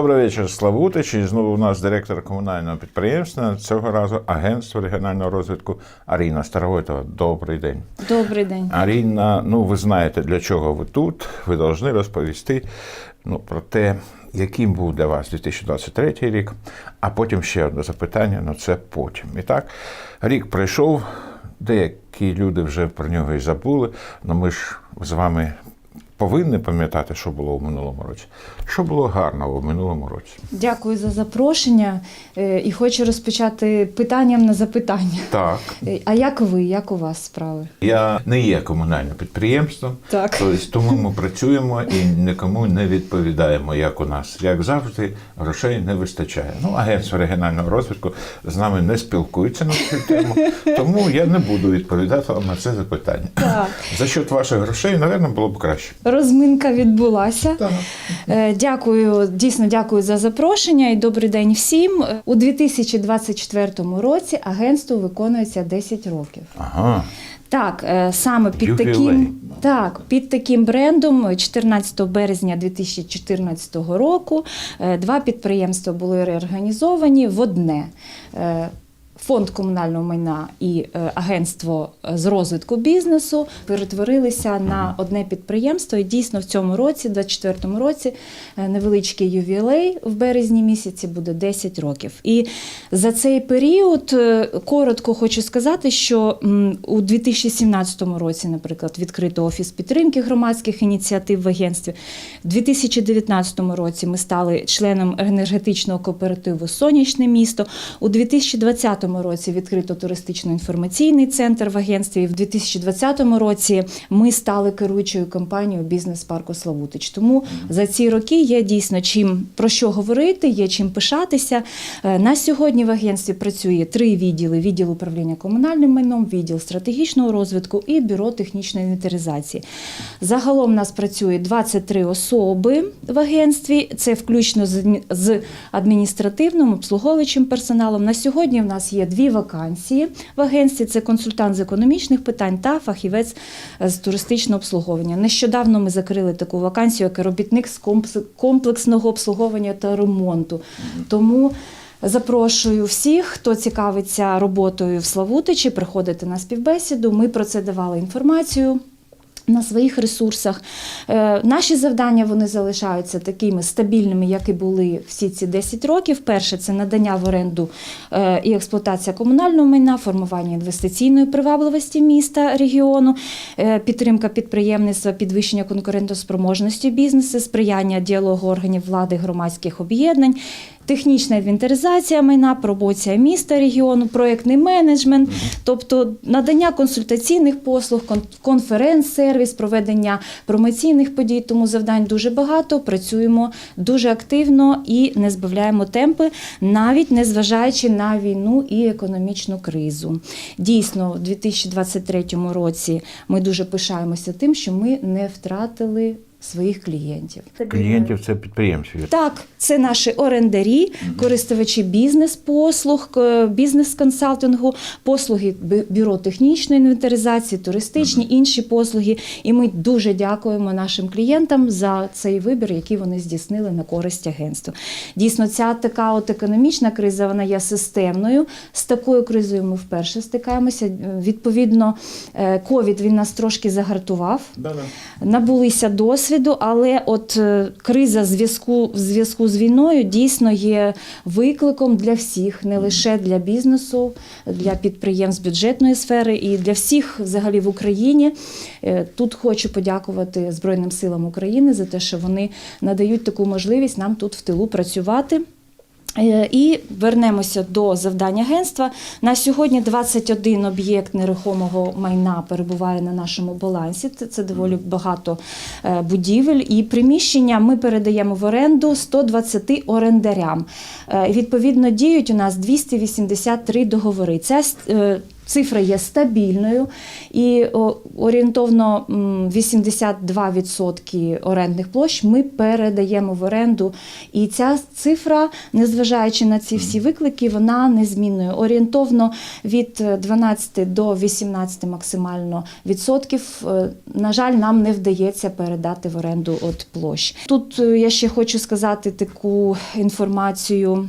Добрий вечір, Славутич. І знову у нас директор комунального підприємства, цього разу Агентство регіонального розвитку Аріна Старовойтова. Добрий день. Добрий день. Аріна, ну ви знаєте, для чого ви тут. Ви повинні розповісти ну, про те, яким був для вас 2023 рік, а потім ще одне запитання, ну це потім. І так, рік пройшов, деякі люди вже про нього і забули, але ми ж з вами повинні пам'ятати, що було у минулому році. Що було гарного у минулому році? Дякую за запрошення. Е, І хочу розпочати питанням на запитання. Так. Е, А як ви? Як у вас справи? Я не є комунальним підприємством, Так. тобто тому ми працюємо і нікому не відповідаємо, як у нас. Як завжди, грошей не вистачає. Ну, агентство регіонального розвитку з нами не спілкується на цю тему, тому я не буду відповідати вам на це запитання. Так. За счет ваших грошей, напевно, було б краще. Розминка відбулася. Так. Е, Дякую, дійсно дякую за запрошення і добрий день всім. У 2024 році агентству виконується 10 років. Ага. Так, е, саме під таким, так, під таким брендом 14 березня 2014 року е, два підприємства були реорганізовані в одне. Е, Фонд комунального майна і е, агентство з розвитку бізнесу перетворилися на одне підприємство. І дійсно в цьому році, 2024 році, е, невеличкий ювілей в березні місяці буде 10 років. І за цей період е, коротко хочу сказати, що у 2017 році, наприклад, відкрито офіс підтримки громадських ініціатив в агентстві. У 2019 році ми стали членом енергетичного кооперативу Сонячне місто. У 2020 році відкрито туристично-інформаційний центр в агентстві. І в 2020 році ми стали керуючою компанією бізнес-парку Славутич. Тому за ці роки є дійсно чим про що говорити, є чим пишатися. Е, На сьогодні в агентстві працює три відділи: відділ управління комунальним майном, відділ стратегічного розвитку і бюро технічної інвентаризації. Загалом у нас працює 23 особи в агентстві. Це включно з адміністративним обслуговуючим персоналом. На сьогодні в нас є дві вакансії в агентстві: це консультант з економічних питань та фахівець з туристичного обслуговування. Нещодавно ми закрили таку вакансію, як робітник з комплексного обслуговування та ремонту. Тому Запрошую всіх, хто цікавиться роботою в Славутичі, приходити на співбесіду. Ми про це давали інформацію. На своїх ресурсах Е, наші завдання вони залишаються такими стабільними, як і були всі ці 10 років. Перше це надання в оренду е, і експлуатація комунального майна, формування інвестиційної привабливості міста регіону, е, підтримка підприємництва, підвищення конкурентоспроможності бізнесу, сприяння діалогу органів влади громадських об'єднань. Технічна інвентаризація майна, промоція міста регіону, проєктний менеджмент, тобто надання консультаційних послуг, кон- конференц-сервіс, проведення промоційних подій. Тому завдань дуже багато. Працюємо дуже активно і не збавляємо темпи, навіть не зважаючи на війну і економічну кризу. Дійсно, у 2023 році ми дуже пишаємося тим, що ми не втратили своїх клієнтів. Клієнтів це підприємців. Так, це наші орендарі, користувачі бізнес-послуг, бізнес-консалтингу, послуги бюро технічної інвентаризації, туристичні інші послуги. І ми дуже дякуємо нашим клієнтам за цей вибір, який вони здійснили на користь агентства. Дійсно, ця така от економічна криза вона є системною. З такою кризою ми вперше стикаємося. Е, Відповідно, е, ковід він нас трошки загартував набулися досвіду, але от е, криза зв'язку в зв'язку з війною дійсно є викликом для всіх, не лише для бізнесу, для підприємств бюджетної сфери і для всіх взагалі в Україні. Е, Тут хочу подякувати Збройним силам України за те, що вони надають таку можливість нам тут в тилу працювати. Е, І вернемося до завдань агентства. На сьогодні 21 об'єкт нерухомого майна перебуває на нашому балансі. Це, доволі багато е, будівель. І приміщення ми передаємо в оренду 120 орендарям. Е, Відповідно, діють у нас 283 договори. Це цифра є стабільною і орієнтовно 82% орендних площ ми передаємо в оренду. І ця цифра, незважаючи на ці всі виклики, вона незмінною. Орієнтовно від е, 12 до 18 максимально відсотків. е, На жаль, нам не вдається передати в оренду от площ. Тут е, я ще хочу сказати таку інформацію.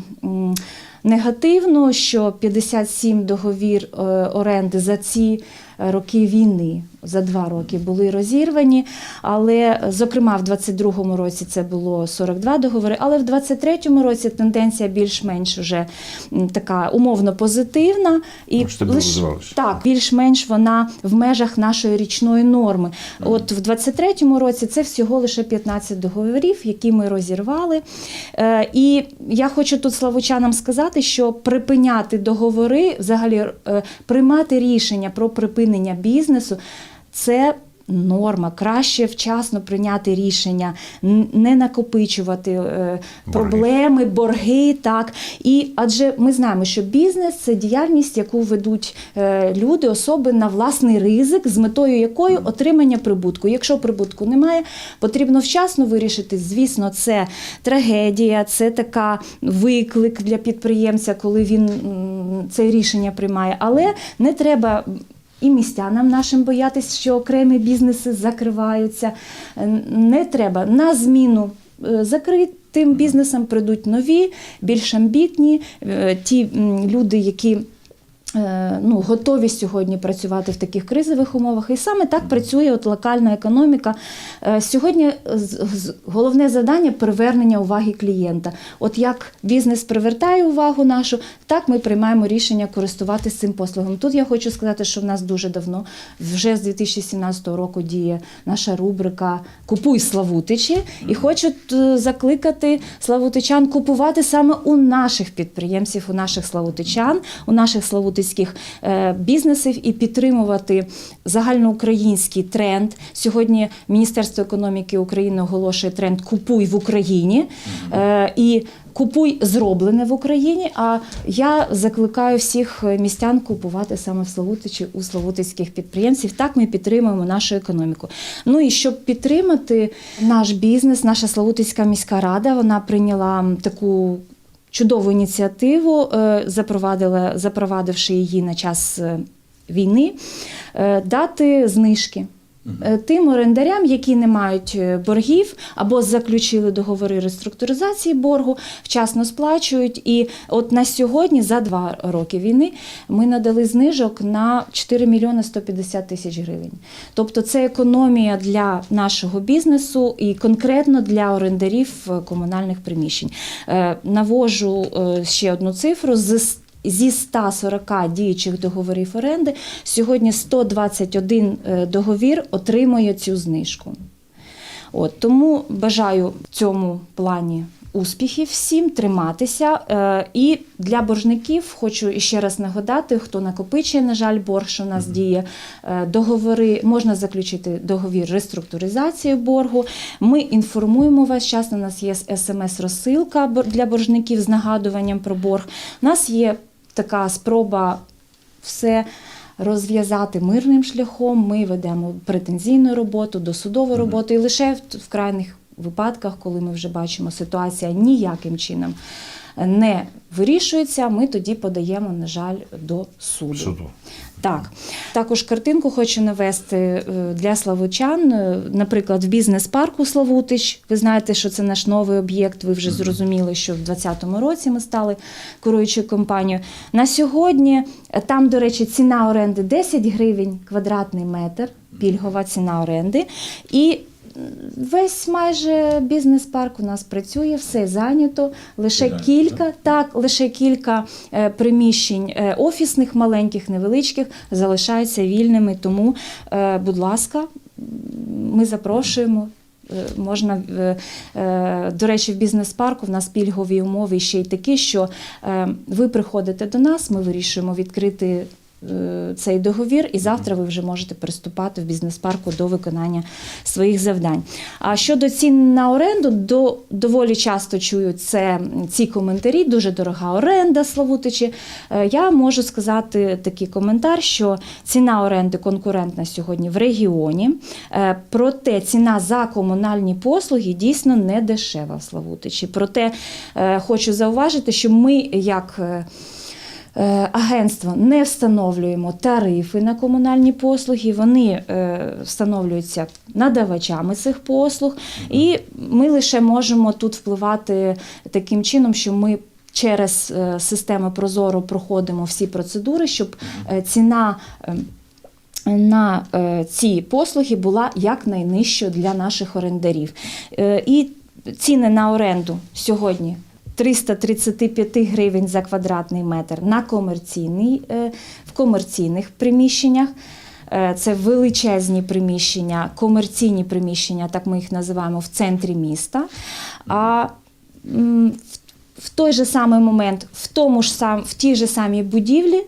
Негативно, що 57 договір е, оренди за ці е, роки війни, за два роки були розірвані. Але, зокрема, в 22-му році це було 42 договори, але в 23-му році тенденція більш-менш вже така умовно позитивна. І стабілізувалася. так, більш-менш вона в межах нашої річної норми. От в 23-му році це всього лише 15 договорів, які ми розірвали. Е, і я хочу тут славучанам сказати, що припиняти договори, взагалі е, приймати рішення про припинення бізнесу це. Норма краще вчасно прийняти рішення, не накопичувати е, проблеми, борги, так і адже ми знаємо, що бізнес це діяльність, яку ведуть е, люди, особи на власний ризик, з метою якої отримання прибутку. Якщо прибутку немає, потрібно вчасно вирішити. Звісно, це трагедія, це така виклик для підприємця, коли він м, це рішення приймає. Але не треба. І містянам нашим боятися, що окремі бізнеси закриваються. Е, Не треба на зміну закрити. закритим бізнесом прийдуть нові, більш амбітні, е, ті люди, які е, ну, готові сьогодні працювати в таких кризових умовах. І саме так працює от локальна економіка. Е, Сьогодні головне завдання привернення уваги клієнта. От як бізнес привертає увагу нашу, так ми приймаємо рішення користуватися цим послугом. Тут я хочу сказати, що в нас дуже давно, вже з 2017 року діє наша рубрика Купуй Славутичі. І хочу е, закликати славутичан купувати саме у наших підприємців, у наших славутичан, у наших славутицьких е, бізнесів і підтримувати загальноукраїнський тренд. Сьогодні Міністерство економіки України оголошує тренд Купуй в Україні. Е, І Купуй зроблене в Україні. А я закликаю всіх містян купувати саме в Славутичі у славутицьких підприємців. Так ми підтримуємо нашу економіку. Ну і щоб підтримати наш бізнес, наша Славутицька міська рада вона прийняла таку. Чудову ініціативу е, запровадила, запровадивши її на час е, війни, е, дати знижки тим орендарям, які не мають е, боргів або заключили договори реструктуризації боргу, вчасно сплачують. І от на сьогодні, за два роки війни, ми надали знижок на 4 мільйони 150 тисяч гривень. Тобто це економія для нашого бізнесу і конкретно для орендарів е, комунальних приміщень. Е, Навожу е, ще одну цифру з Зі 140 діючих договорів оренди сьогодні 121 е, договір отримує цю знижку. От, тому бажаю в цьому плані успіхів всім, триматися. Е, і для боржників хочу ще раз нагадати, хто накопичує, на жаль, борг, що в нас діє, е, договори, можна заключити договір реструктуризації боргу. Ми інформуємо вас, часто у нас є смс-розсилка для боржників з нагадуванням про борг. У нас є така спроба все розв'язати мирним шляхом. Ми ведемо претензійну роботу, досудову роботу, і лише в, крайніх випадках, коли ми вже бачимо, ситуація ніяким чином не вирішується, ми тоді подаємо, на жаль, до суду. Суду. Так, також картинку хочу навести е, для славучан. Е, Наприклад, в бізнес-парку Славутич. Ви знаєте, що це наш новий об'єкт. Ви вже зрозуміли, що в 2020 році ми стали керуючою компанією. На сьогодні е, там, до речі, ціна оренди 10 гривень квадратний метр, пільгова ціна оренди. І Весь майже бізнес-парк у нас працює, все зайнято. Лише Зайнято, кілька, так, лише кілька е, приміщень е, офісних, маленьких, невеличких залишаються вільними. Тому, е, будь ласка, ми запрошуємо. Можна до речі, в бізнес-парку в нас пільгові умови ще й такі, що ви приходите до нас, ми вирішуємо відкрити цей договір, і завтра ви вже можете приступати в бізнес-парку до виконання своїх завдань. А щодо цін на оренду, до, доволі часто чую це, ці коментарі, дуже дорога оренда Славутичі. Е, Я можу сказати такий коментар, що ціна оренди конкурентна сьогодні в регіоні, Е, проте ціна за комунальні послуги дійсно не дешева в Славутичі. Проте е, хочу зауважити, що ми як е, Е, не встановлюємо тарифи на комунальні послуги, вони е, встановлюються надавачами цих послуг, і ми лише можемо тут впливати таким чином, що ми через е, систему Прозоро проходимо всі процедури, щоб ціна. е, на ці послуги була якнайнижчою для наших орендарів. І ціни на оренду сьогодні 335 гривень за квадратний метр на комерційний, е, в комерційних приміщеннях. Е, Це величезні приміщення, комерційні приміщення, так ми їх називаємо в центрі міста. А в- той же самий момент, в, тому ж сам, в тій же самій будівлі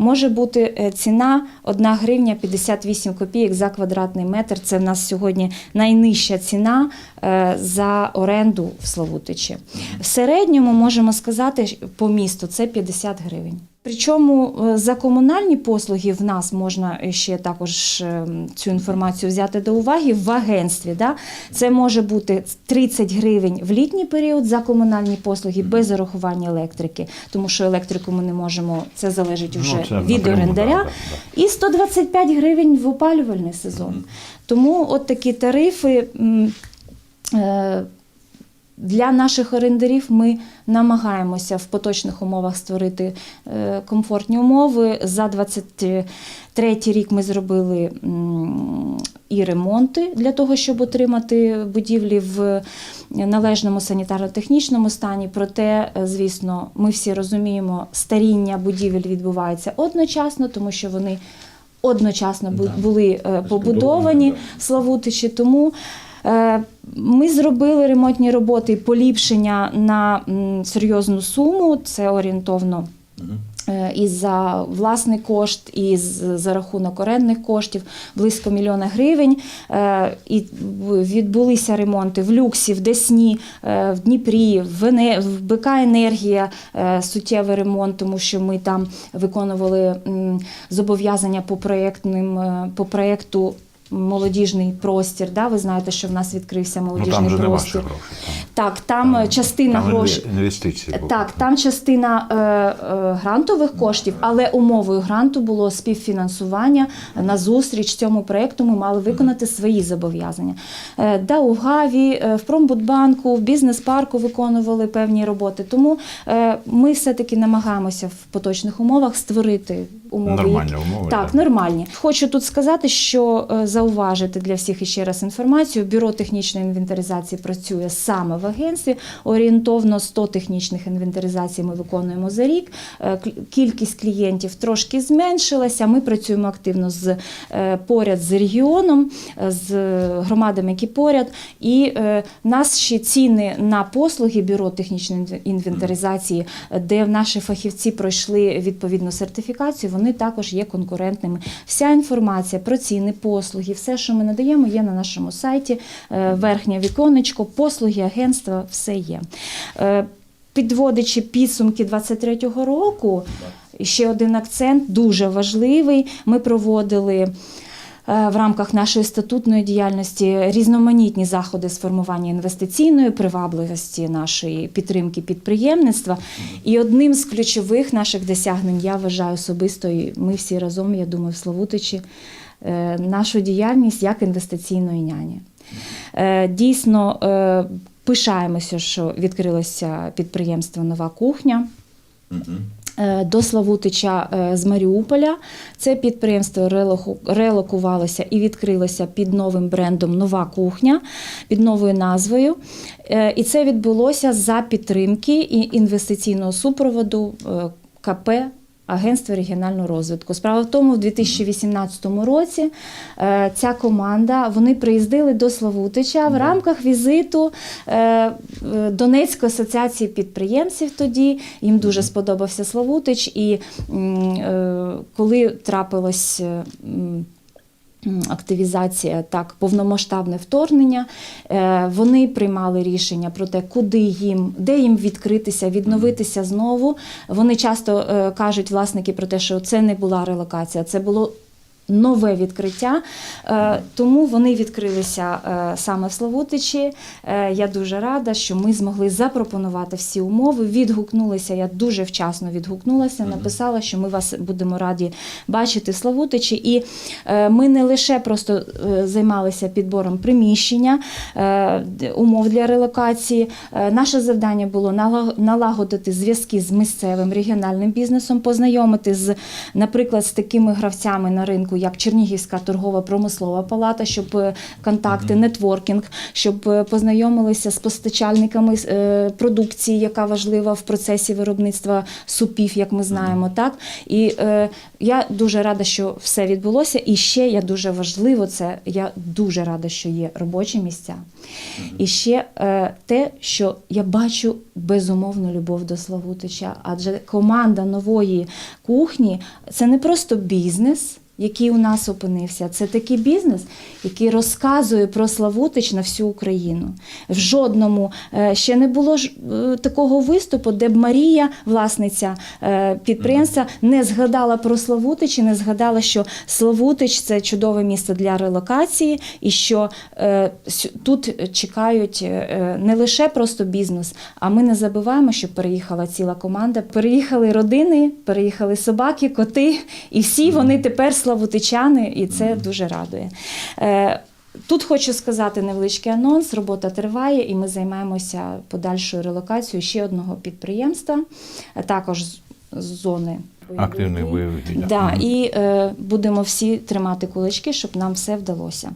може бути е, ціна 1 гривня 58 копійок за квадратний метр. Це в нас сьогодні найнижча ціна е, за оренду в Славутичі. В середньому можемо сказати по місту це 50 гривень. Причому е, за комунальні послуги в нас можна ще також е, цю інформацію взяти до уваги в агентстві. Да? Це може бути 30 гривень в літній період за комунальні послуги без урахування електрики, тому що електрику ми не можемо, це залежить вже Ну, це від орендаря. да, да, І 125 гривень в опалювальний сезон. Тому от такі тарифи. Для наших орендарів ми намагаємося в поточних умовах створити е, комфортні умови. За 23 рік ми зробили і ремонти для того, щоб отримати будівлі в належному санітарно-технічному стані. Проте, е, звісно, ми всі розуміємо, старіння будівель відбувається одночасно, тому що вони одночасно бу- були е, побудовані Славутичі. Тому ми зробили ремонтні роботи поліпшення на серйозну суму. Це орієнтовно. е, І за власний кошт, і за рахунок орендних коштів близько мільйона гривень. Е, І відбулися ремонти в Люксі, в Десні, е, в Дніпрі, в БК Енергія е, суттєвий ремонт, тому що ми там виконували зобов'язання по проєктним е, по проєкту. Молодіжний простір, да, ви знаєте, що в нас відкрився Ну молодіжний там же не ваші простір. гроші. Там, Так, там, е, частина там грошей. інвестиції. були. Так, там частина е, е, грантових коштів, але умовою гранту було співфінансування на зустріч цьому проєкту. Ми мали виконати свої зобов'язання. Е, да, у ГАВі, е, в Промбудбанку, в бізнес-парку виконували певні роботи. Тому е, ми все-таки намагаємося в поточних умовах створити умови. Нормальні умови, Так, так. нормальні. Хочу тут сказати, що е, зауважити для всіх іще раз інформацію. Бюро технічної інвентаризації працює саме в агентстві. Орієнтовно 100 технічних інвентаризацій ми виконуємо за рік. Е, Кількість клієнтів трошки зменшилася. Ми працюємо активно з е, поряд з регіоном, е, з громадами, які поряд. І нас ще ціни на послуги бюро технічної інвентаризації, де наші фахівці пройшли відповідну сертифікацію, вони також є конкурентними. Вся інформація про ціни, послуги, все, що ми надаємо, є на нашому сайті. Е, Верхнє віконечко, послуги, агентства, все є. Е, Підводячи підсумки 23-го року, ще один акцент дуже важливий. Ми проводили е, в рамках нашої статутної діяльності різноманітні заходи з формування інвестиційної привабливості нашої підтримки підприємництва. І одним з ключових наших досягнень я вважаю особисто, і ми всі разом, я думаю, в Славутичі, нашу діяльність як інвестиційної няні. Е, Дійсно, е, пишаємося, що відкрилося підприємство Нова кухня. Е, До Славутича е, з Маріуполя це підприємство релокувалося і відкрилося під новим брендом Нова кухня, під новою назвою. Е, І це відбулося за підтримки інвестиційного супроводу е, КП Агентства регіонального розвитку. Справа в тому, в 2018 році е, ця команда вони приїздили до Славутича в рамках візиту е, Донецької асоціації підприємців. Тоді їм дуже сподобався Славутич, і е, коли трапилось. Активізація так, повномасштабне вторгнення. Е, Вони приймали рішення про те, куди їм, де їм відкритися, відновитися знову. Вони часто е, кажуть власники про те, що це не була релокація, це було. Нове відкриття, Е, тому вони відкрилися е, саме в Славутичі. Е, Я дуже рада, що ми змогли запропонувати всі умови. Відгукнулися. Я дуже вчасно відгукнулася, написала, що ми вас будемо раді бачити в Славутичі. І ми не лише просто займалися підбором приміщення, умов для релокації. Наше завдання було налагодити зв'язки з місцевим регіональним бізнесом, познайомити з, наприклад, з такими гравцями на ринку, як Чернігівська торгова промислова палата, щоб е, контакти, нетворкінг, щоб е, познайомилися з постачальниками е, продукції, яка важлива в процесі виробництва супів, як ми знаємо, так і е, я дуже рада, що все відбулося. І ще я дуже важливо це. Я дуже рада, що є робочі місця. І ще е, те, що я бачу безумовну любов до Славутича, адже команда нової кухні це не просто бізнес. Який у нас опинився, це такий бізнес, який розказує про Славутич на всю Україну. В жодному е, ще не було ж е, такого виступу, де б Марія, власниця е, підприємства, не згадала про Славутич і не згадала, що Славутич це чудове місце для релокації, і що тут чекають не лише просто бізнес, а ми не забуваємо, що переїхала ціла команда. Переїхали родини, переїхали собаки, коти, і всі вони тепер славутичани, і це дуже радує. Е, Тут хочу сказати невеличкий анонс. Робота триває, і ми займаємося подальшою релокацією ще одного підприємства, також з зони Активних бойових дій. Да, і е, будемо всі тримати кулачки, щоб нам все вдалося.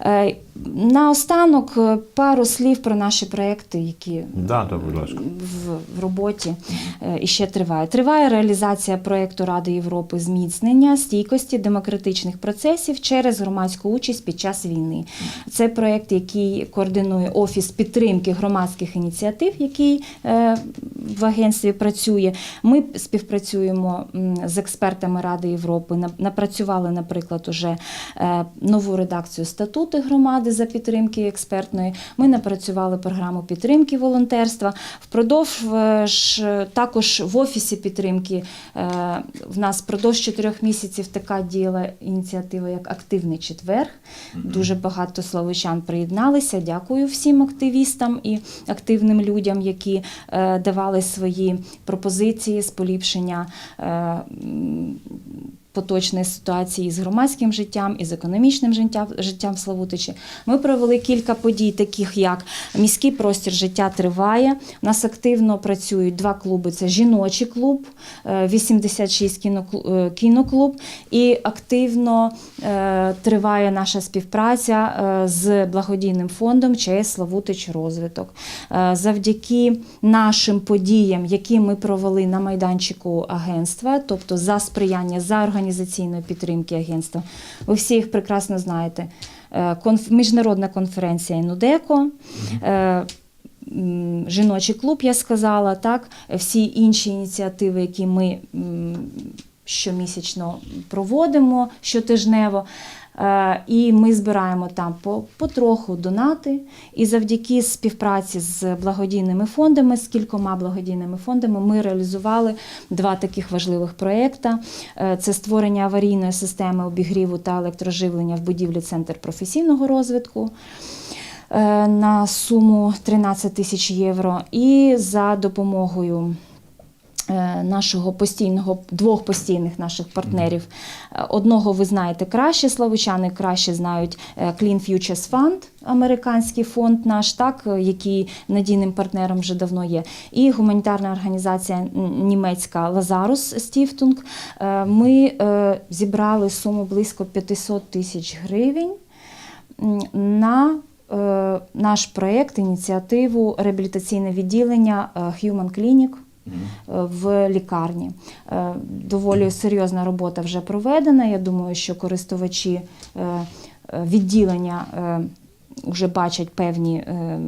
Е, наостанок е, пару слів про наші проекти, які Да, то, будь ласка. в, в роботі е, і ще триває. Триває реалізація проєкту Ради Європи зміцнення стійкості демократичних процесів через громадську участь під час війни. Це проєкт, який координує Офіс підтримки громадських ініціатив, який е, в агентстві працює. Ми співпрацюємо з експертами Ради Європи. На- Напрацювали, наприклад, уже нову редакцію статути громади за підтримки експертної. Ми напрацювали програму підтримки волонтерства. Впродовж е, також в офісі підтримки е, в нас впродовж чотирьох місяців така діяла ініціатива, як Активний четвер. Дуже багато словичан приєдналися. Дякую всім активістам і активним людям, які е, давали свої пропозиції з поліпшення. Поточної ситуації з громадським життям і з економічним життям, життям в Славутичі. Ми провели кілька подій, таких як міський простір життя триває. У нас активно працюють два клуби: це жіночий клуб, е, 86 е, кіноклуб, і активно е, триває наша співпраця з благодійним фондом ЧС Славутич Розвиток. Завдяки нашим подіям, які ми провели на майданчику агентства, тобто за сприяння за організаційної підтримки агентства, ви всі їх прекрасно знаєте. Е, Міжнародна конференція Інудеко. е, Жіночий клуб, я сказала, так, всі інші ініціативи, які ми щомісячно проводимо щотижнево. Е, І ми збираємо там по, потроху донати. І завдяки співпраці з благодійними фондами, з кількома благодійними фондами, ми реалізували два таких важливих проєкти. Е, Це створення аварійної системи обігріву та електроживлення в будівлі Центр професійного розвитку е, на суму 13 тисяч євро. І за допомогою нашого постійного двох постійних наших партнерів. Е, Одного ви знаєте краще, славичани краще знають е, Clean Futures Fund, американський фонд наш, так, е, який надійним партнером вже давно є, і гуманітарна організація німецька Lazarus Stiftung. Е, Ми е, зібрали суму близько 500 тисяч гривень на е, наш проєкт, ініціативу реабілітаційне відділення е, Human Clinic е, в лікарні. Е, Доволі серйозна робота вже проведена. Я думаю, що користувачі е, е, відділення. вже бачать певні е,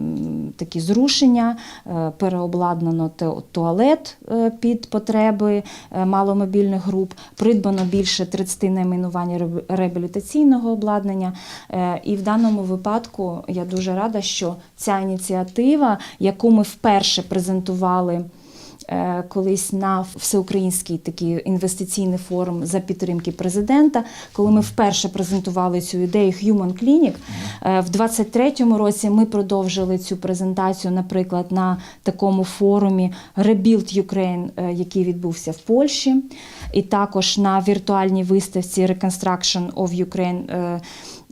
такі зрушення, е, переобладнано туалет е, під потреби е, маломобільних груп, придбано більше 30 найменувань реабілітаційного обладнання. Е, І в даному випадку я дуже рада, що ця ініціатива, яку ми вперше презентували колись на всеукраїнський такий інвестиційний форум за підтримки президента, коли ми вперше презентували цю ідею Human Clinic. Е, В 23-му році ми продовжили цю презентацію, наприклад, на такому форумі Rebuild Ukraine, е, який відбувся в Польщі, і також на віртуальній виставці Reconstruction of Ukraine.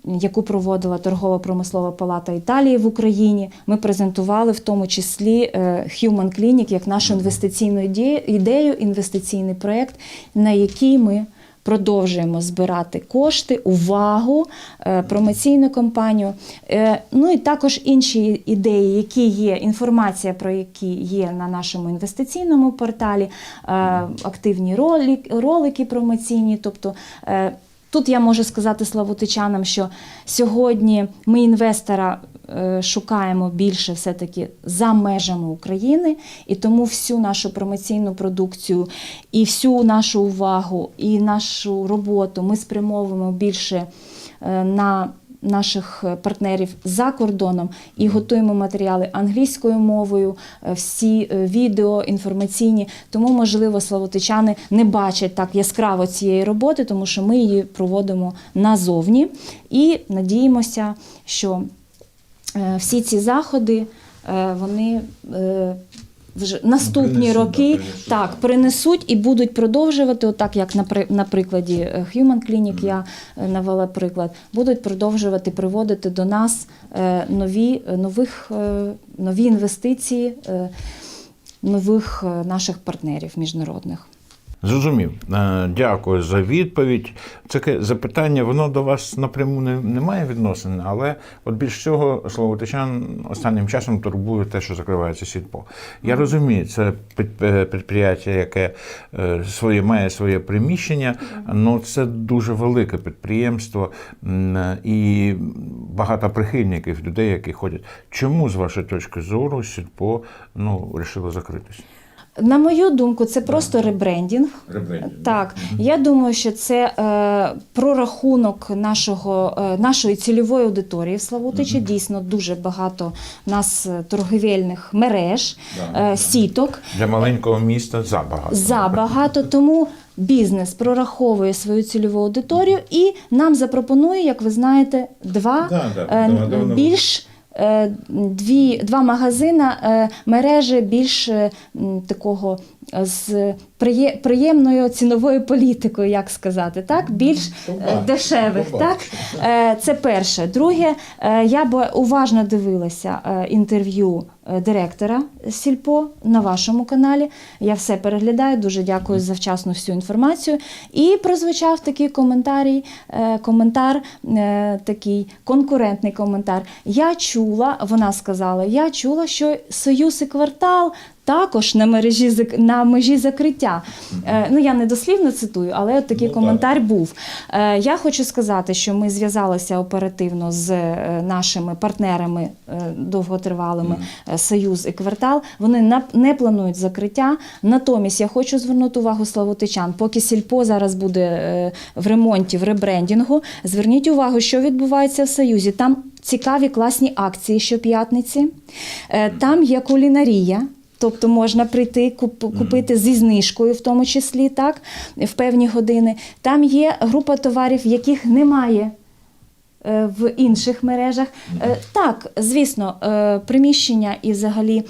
Яку проводила торгово-промислова палата Італії в Україні. Ми презентували в тому числі е, Human Clinic як нашу інвестиційну іде- ідею, інвестиційний проєкт, на який ми продовжуємо збирати кошти, увагу, е, промоційну кампанію. Е, Ну і також інші ідеї, які є, інформація про які є на нашому інвестиційному порталі, активні ролик- ролики промоційні. Тобто Тут я можу сказати славутичанам, що сьогодні ми інвестора е, шукаємо більше все-таки за межами України, і тому всю нашу промоційну продукцію і всю нашу увагу і нашу роботу ми спрямовуємо більше е, на наших е, партнерів за кордоном і готуємо матеріали англійською мовою, е, всі е, відео інформаційні. Тому, можливо, славутичани не бачать так яскраво цієї роботи, тому що ми її проводимо назовні і надіємося, що всі ці заходи вони. Вже наступні принесуть, роки. принесуть, так принесуть і будуть продовжувати, отак як на, при- на прикладі е, Human Clinic я е, навела приклад, будуть продовжувати приводити до нас е, нові, нових, нові інвестиції нових наших партнерів міжнародних. Зрозумів. Е, Дякую за відповідь. Це запитання, воно до вас напряму не, не має відносин, але от більш всього Словотичан останнім часом турбує те, що закривається сільпо. Я розумію, це е, підприємство, яке е, своє має своє приміщення, але це дуже велике підприємство і багато прихильників, людей, які ходять. Чому, з вашої точки зору, сільпо ну, вирішило закритися? На мою думку, це просто ребрендінг. Так, я думаю, що це е, прорахунок нашого, е, нашої цільової аудиторії в Славутичі. Дійсно, дуже багато нас е, торгівельних мереж, Да, е, да. сіток. Для маленького міста забагато. Забагато, тому бізнес прораховує свою цільову аудиторію і нам запропонує, як ви знаєте, два Да, да, е, давно- давно. більш. Е, Дві, два магазина е, мережі більш е, такого з приємною ціновою політикою, як сказати, так? більш е, дешевих. Так? Е, Це перше. Друге, е, я б уважно дивилася інтерв'ю директора Сільпо на вашому каналі. Я все переглядаю. Дуже дякую за вчасну всю інформацію. І прозвучав такий коментарій, коментар, е, такий конкурентний коментар. Я чула, вона сказала, я чула, що Союз і квартал. Також на мережі на межі закриття. Е, ну я не дослівно цитую, але от такий Ну, коментар був. Е, я хочу сказати, що ми зв'язалися оперативно з е, нашими партнерами е, довготривалими е, Союз і квартал. Вони на- не планують закриття. Натомість я хочу звернути увагу славутичан, поки сільпо зараз буде е, в ремонті, в ребрендінгу. Зверніть увагу, що відбувається в Союзі. Там цікаві класні акції щоп'ятниці. Е, Там є кулінарія. Тобто можна прийти куп- купити зі знижкою, в тому числі, так, в певні години. Там є група товарів, яких немає е, в інших мережах. Е, Так, звісно, е, приміщення і взагалі,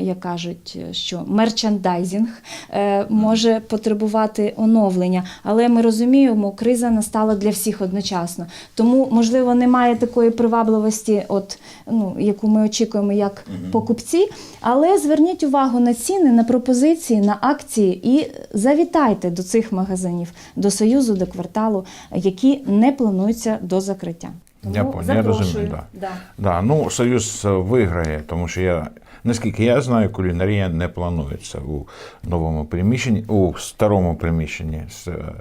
як кажуть, що мерчандайзінг е, може потребувати оновлення, але ми розуміємо, криза настала для всіх одночасно. Тому, можливо, немає такої привабливості, от, ну, яку ми очікуємо як покупці. Але зверніть увагу на ціни, на пропозиції, на акції і завітайте до цих магазинів, до Союзу, до кварталу, які не плануються до закриття. Я понял, я розумію, да. Да. Да, ну, Союз е, виграє, тому що я Наскільки я знаю, кулінарія не планується у новому приміщенні, у старому приміщенні з е,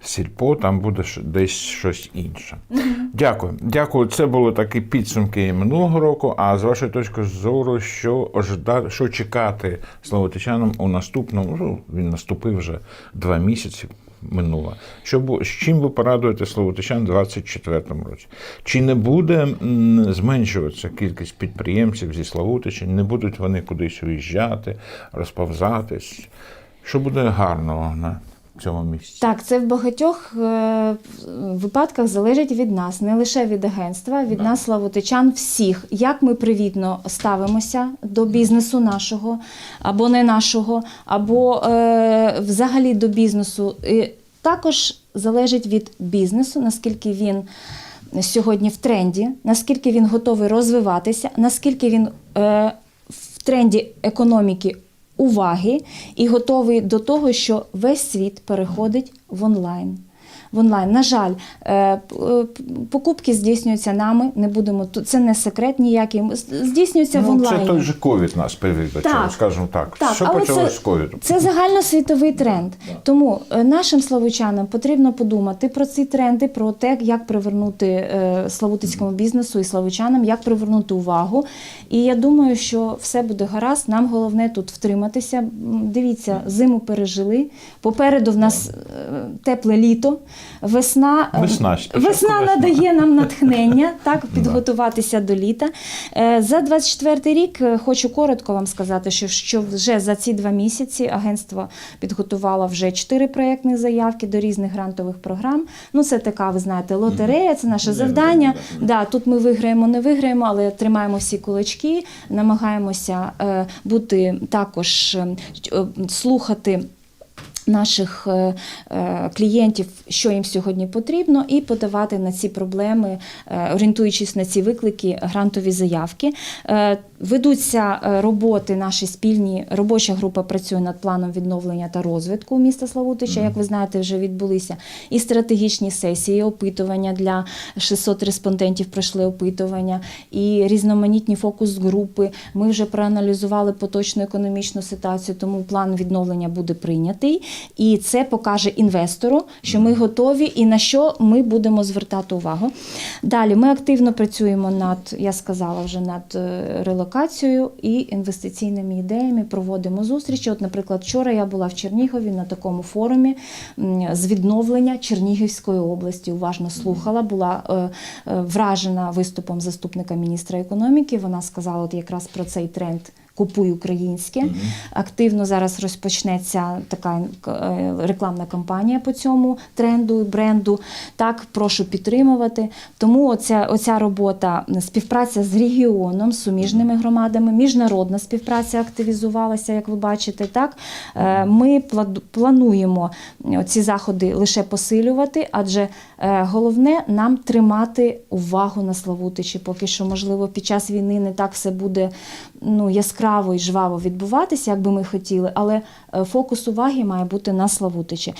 сільпо, там буде десь щось інше. Дякую. Дякую. Це були такі підсумки минулого року. А з вашої точки зору, що ожидати, що чекати славутичанам у наступному, ну, він наступив вже два місяці. Минуло. Що з чим ви порадуєте Славутичан у 2024 році? Чи не буде зменшуватися кількість підприємців зі Славутича? Не будуть вони кудись уїжджати, розповзатись? Що буде гарного на цьому місці? Так, це в багатьох е, випадках залежить від нас, не лише від агентства, від нас, славутичан, всіх. Як ми привітно ставимося до бізнесу нашого, або не нашого, або е, взагалі до бізнесу. І також залежить від бізнесу, наскільки він сьогодні в тренді, наскільки він готовий розвиватися, наскільки він е, в тренді економіки уваги і готовий до того, що весь світ переходить в онлайн. В онлайн. На жаль, е, е, покупки здійснюються нами. Не будемо тут. Це не секрет ніякий. З- Здійснюються в Ну, онлайні. це той же ковід нас привів до цього, скажімо так. Так, що це- з ковіду? Це загальносвітовий тренд. Тому е, нашим славучанам потрібно подумати про ці тренди, про те, як привернути славутицькому бізнесу і славучанам, як привернути увагу. І я думаю, що все буде гаразд. Нам головне тут втриматися. Дивіться, зиму пережили. Попереду в нас тепле літо, весна. е, Весна, весна надає нам натхнення, так підготуватися до літа. Е, За 24 рік е, хочу коротко вам сказати, що, що вже за ці два місяці агентство підготувало вже чотири проєктні заявки до різних грантових програм. Ну це така, ви знаєте, лотерея, це наше завдання. Да, тут ми виграємо, не виграємо, але тримаємо всі кулачки, намагаємося бути також слухати наших е, е, клієнтів, що їм сьогодні потрібно, і подавати на ці проблеми, е, орієнтуючись на ці виклики, грантові заявки. Ведуться е, роботи наші спільні. Робоча група працює над планом відновлення та розвитку міста Славутича. Як ви знаєте, вже відбулися і стратегічні сесії, опитування для 600 респондентів пройшли опитування, і різноманітні фокус-групи. Ми вже проаналізували поточну економічну ситуацію, тому план відновлення буде прийнятий. І це покаже інвестору, що ми готові і на що ми будемо звертати увагу. Далі ми активно працюємо над, я сказала вже над е, релокацією і інвестиційними ідеями. Проводимо зустрічі. От, наприклад, вчора я була в Чернігові на такому форумі з відновлення Чернігівської області. Уважно слухала, була е, е, вражена виступом заступника міністра економіки. Вона сказала от якраз про цей тренд. Купуй українське. Активно зараз розпочнеться така е, рекламна кампанія по цьому тренду і бренду. Так, прошу підтримувати. Тому оця, оця робота, співпраця з регіоном, з суміжними громадами, міжнародна співпраця активізувалася, як ви бачите. Так, Е, ми плануємо ці заходи лише посилювати, адже е, головне нам тримати увагу на Славутичі. Поки що, можливо, під час війни не так все буде ну, яскраво і жваво відбуватися, як би ми хотіли, але е, фокус уваги має бути на Славутичі.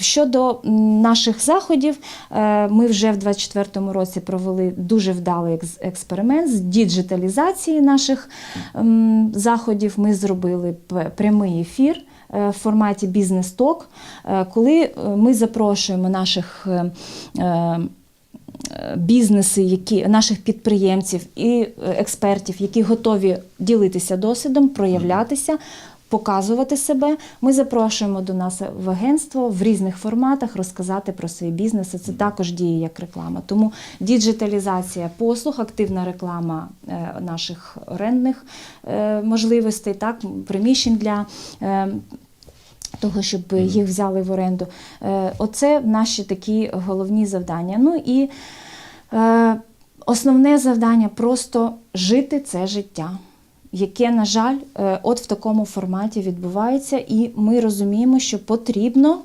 Щодо наших заходів, е, ми вже в 2024 році провели дуже вдалий експеримент з діджиталізації наших заходів. Ми зробили прямий ефір. е, В форматі бізнес-ток, коли ми запрошуємо наших бізнеси, які наших підприємців і е, експертів, які готові ділитися досвідом, проявлятися. Показувати себе, ми запрошуємо до нас в агентство в різних форматах розказати про свої бізнеси. Це також діє як реклама. Тому діджиталізація послуг, активна реклама е, наших орендних е, можливостей, так приміщень для того, щоб їх взяли в оренду. Е, Оце наші такі головні завдання. Ну і е, основне завдання просто жити це життя. Яке, на жаль, е, от в такому форматі відбувається, і ми розуміємо, що потрібно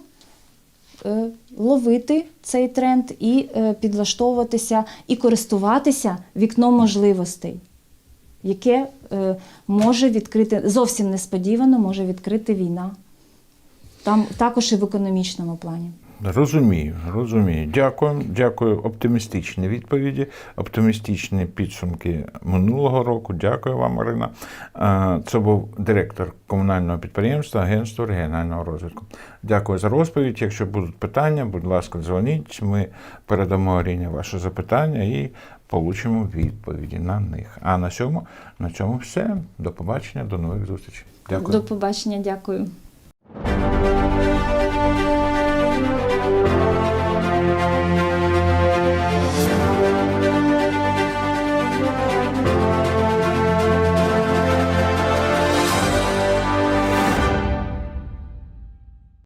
ловити цей тренд і підлаштовуватися і користуватися вікном можливостей, яке може відкрити зовсім несподівано може відкрити війна. Там також і в економічному плані. Розумію, розумію. Дякую, дякую. Оптимістичні відповіді, оптимістичні підсумки минулого року. Дякую вам, Марина. Це був директор комунального підприємства Агентство регіонального розвитку. Дякую за розповідь. Якщо будуть питання, будь ласка, дзвоніть. Ми передамо Аріні ваші запитання і получимо відповіді на них. А на цьому, на цьому все. До побачення, до нових зустрічей. Дякую. До побачення, дякую. Música